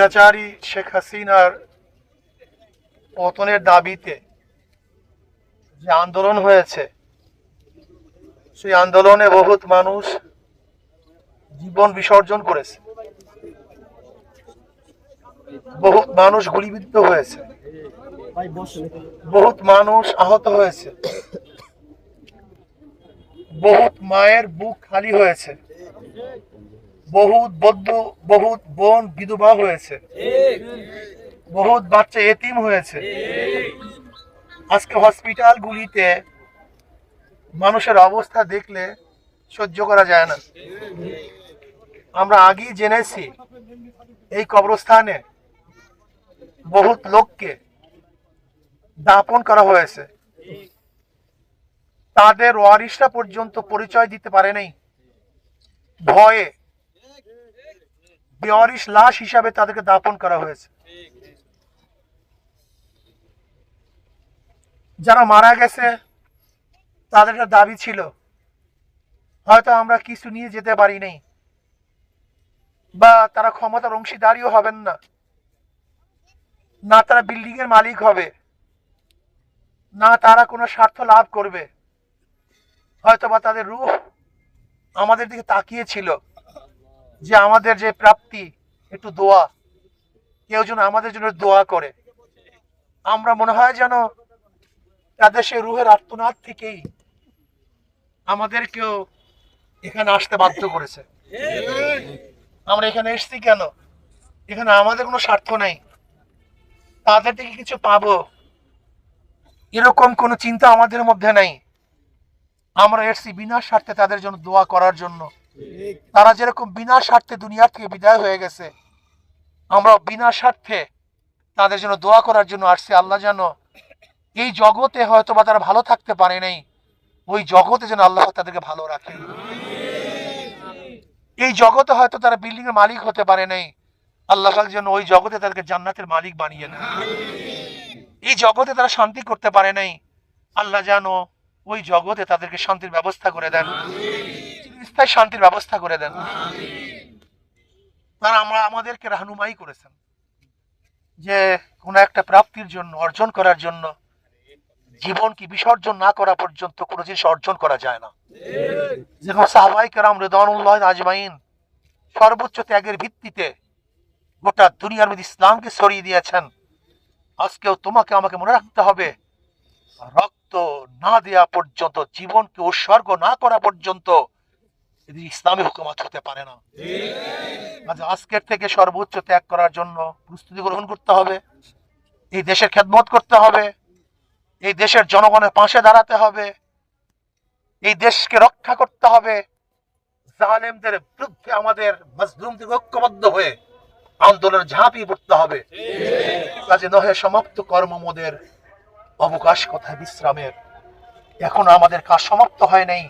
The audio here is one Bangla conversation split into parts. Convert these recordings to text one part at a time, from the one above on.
স্বৈরাচারী শেখ হাসিনার পতনের দাবিতে যে আন্দোলন হয়েছে, সেই আন্দোলনে বহুত মানুষ জীবন বিসর্জন করেছে। বহুত মানুষ গুলিবিদ্ধ হয়েছে। বহুত মানুষ আহত হয়েছে। বহুত মায়ের বুক খালি হয়েছে। বহুত বদ্ধ বহুত বোন বিধবা হয়েছে। বহুত বাচ্চা এতিম হয়েছে। আজকে হসপিটালগুলিতে মানুষের অবস্থা দেখলে সহ্য করা যায় না। আমরা আগেই জেনেছি, এই কবরস্থানে বহুত লোককে দাপন করা হয়েছে। তাদের ওয়ারিশরা পর্যন্ত পরিচয় দিতে পারে নাই ভয়ে বেওয়ারিশ লাশ হিসাবে তাদেরকে দাপন করা হয়েছে। যারা মারা গেছে, তাদের দাবি ছিল। হয়তো আমরা কিছু নিয়ে যেতে পারি নাই, বা তারা ক্ষমতার অংশীদারিও হবেন না না তারা বিল্ডিং এর মালিক হবে, না তারা কোনো স্বার্থ লাভ করবে। হয়তো বা তাদের রূহ আমাদের দিকে তাকিয়েছিল যে আমাদের যে প্রাপ্তি, একটু দোয়া। কেউ যেন আমাদের জন্য দোয়া করে। আমরা মনে হয় যেন তাদের সেই রুহের আত্মনাদ থেকেই আমাদেরকেও এখানে আসতে বাধ্য করেছে। আমরা এখানে এসছি কেন? এখানে আমাদের কোনো স্বার্থ নাই। তাদের থেকে কিছু পাবো। এরকম কোনো চিন্তা আমাদের মধ্যে নাই। আমরা এসছি বিনা স্বার্থে তাদের জন্য দোয়া করার জন্য। তারা যেরকম বিনা স্বার্থে দুনিয়ার থেকে বিদায় হয়ে গেছে আমরা বিনা স্বার্থে তাদের জন্য দোয়া করার জন্য আসছি। আল্লাহ যেন এই জগতে হয়তো বা তারা ভালো থাকতে পারে নাই, ওই জগতে যেন আল্লাহ তাদেরকে ভালো রাখে। এই জগতে হয়তো তারা বিল্ডিং এর মালিক হতে পারে নাই, আল্লাহ যেন ওই জগতে তাদেরকে জান্নাতের মালিক বানিয়ে নেয় এই জগতে তারা শান্তি করতে পারে নাই, আল্লাহ যেন ওই জগতে তাদেরকে শান্তির ব্যবস্থা করে দেন। স্থায়ী শান্তির ব্যবস্থা করে দেন। তারা আমরা আমাদেরকে রাহনুমাই করেছেন। যে কোনো একটা প্রাপ্তির জন্য, অর্জন করার জন্য জীবন কি বিসর্জন না করা পর্যন্ত কোনো জিনিস অর্জন করা যায় না। যেরকম সাহবাই কেরাম রেদানুল্লাহ আজমাইন সর্বোচ্চ ত্যাগের ভিত্তিতে গোটা দুনিয়ার মধ্যে ইসলামকে সরিয়ে দিয়েছেন। আজকেও তোমাকে আমাকে মনে রাখতে হবে, রক্ত না দেয়া পর্যন্ত, জীবনকে উৎসর্গ না করা পর্যন্ত এদের ইসলামী হুকুমত হতে পারে না। আজ আজকের থেকে সর্বোচ্চ ত্যাগ করার জন্য প্রস্তুতি গ্রহণ করতে হবে। এই দেশের খেদমত করতে হবে। এই দেশের জনগণের পাশে দাঁড়াতে হবে। এই দেশকে রক্ষা করতে হবে। জালেমদের বিরুদ্ধে আমাদের মজলুমদের ঐক্যবদ্ধ হয়ে আন্দোলন ঝাঁপিয়ে পড়তে হবে। কাজে নহে সমাপ্ত কর্ম মোদের অবকাশ কোথায় বিশ্রামের। এখন আমাদের কাজ সমাপ্ত হয় নাই।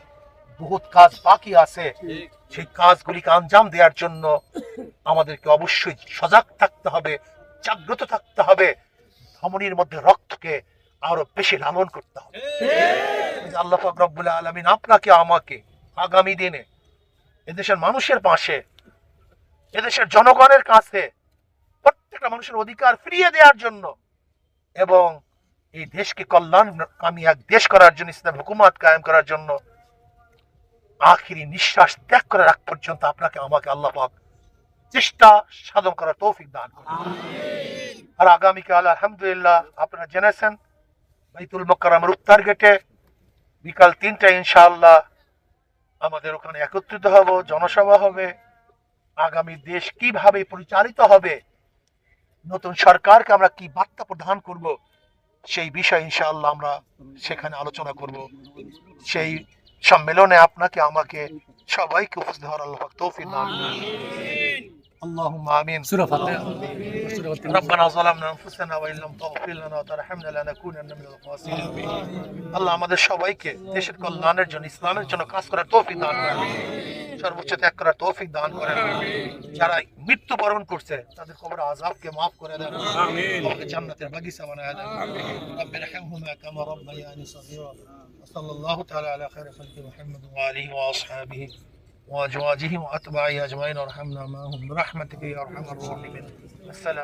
বহুত কাজ বাকি আছে। সেই কাজগুলিকে আঞ্জাম দেওয়ার জন্য আমাদেরকে অবশ্যই সজাগ থাকতে হবে জাগ্রত থাকতে হবে। ধমনির মধ্যে রক্তকে আরও বেশি লালন করতে হবে। আল্লাহ রব্বুল আলমিন আপনাকে আমাকে আগামী দিনে এদেশের মানুষের পাশে এদেশের জনগণের কাছে প্রত্যেকটা মানুষের অধিকার ফিরিয়ে দেওয়ার জন্য এবং এই দেশকে কল্যাণ কামি এক দেশ করার জন্য ইসলাম হুকুমাত কায়েম করার জন্য আখিরি নিঃশ্বাস ত্যাগ করে রাখ পর্যন্ত আপনাকে আমাকে আল্লাহ পাক চেষ্টা সাধন করার তৌফিক দান করুন। আর আগামীকাল আলহামদুলিল্লাহ আপনারা জেনেছেন বাইতুল মক্কারামের উত্তর গেটে বিকাল তিনটায় ইনশাআল্লাহ আমাদের ওখানে একত্রিত হব জনসভা হবে। আগামী দেশ কীভাবে পরিচালিত হবে নতুন সরকারকে আমরা কি বার্তা প্রদান করব সেই বিষয়ে ইনশাআল্লাহ আমরা সেখানে আলোচনা করব। সেই সম্মেলনে আপনাকে আমাকে সবাইকে উপস্থিত হওয়ার আল্লাহ পাক তৌফিক দান করুন। اللهم امين سورة فاتحة سورة فاتحة ربنا ظلمنا انفسنا وان لم تغفر لنا وترحمنا لنكونن من الخاسرين আল্লাহ আমাদের সবাইকে দেশের কল্যাণের জন্য ইসলামের জন্য কাজ করার তৌফিক দান করেন সর্বোচ্চ ত্যাগ করার তৌফিক দান করেন যারা মৃত্যুবরণ করছে তাদের কবর আযাবকে মাফ করে দেন আমাকে জান্নাতের বাগিচা বানায় দেন رب ارحمهما كما ربياني صغيرا وصلى الله تعالى على خير خلق محمد وآله وأصحابه وأزواجهم وأتباعه أجمعين وارحمنا معهم برحمتك يا أرحم الراحمين. السلام.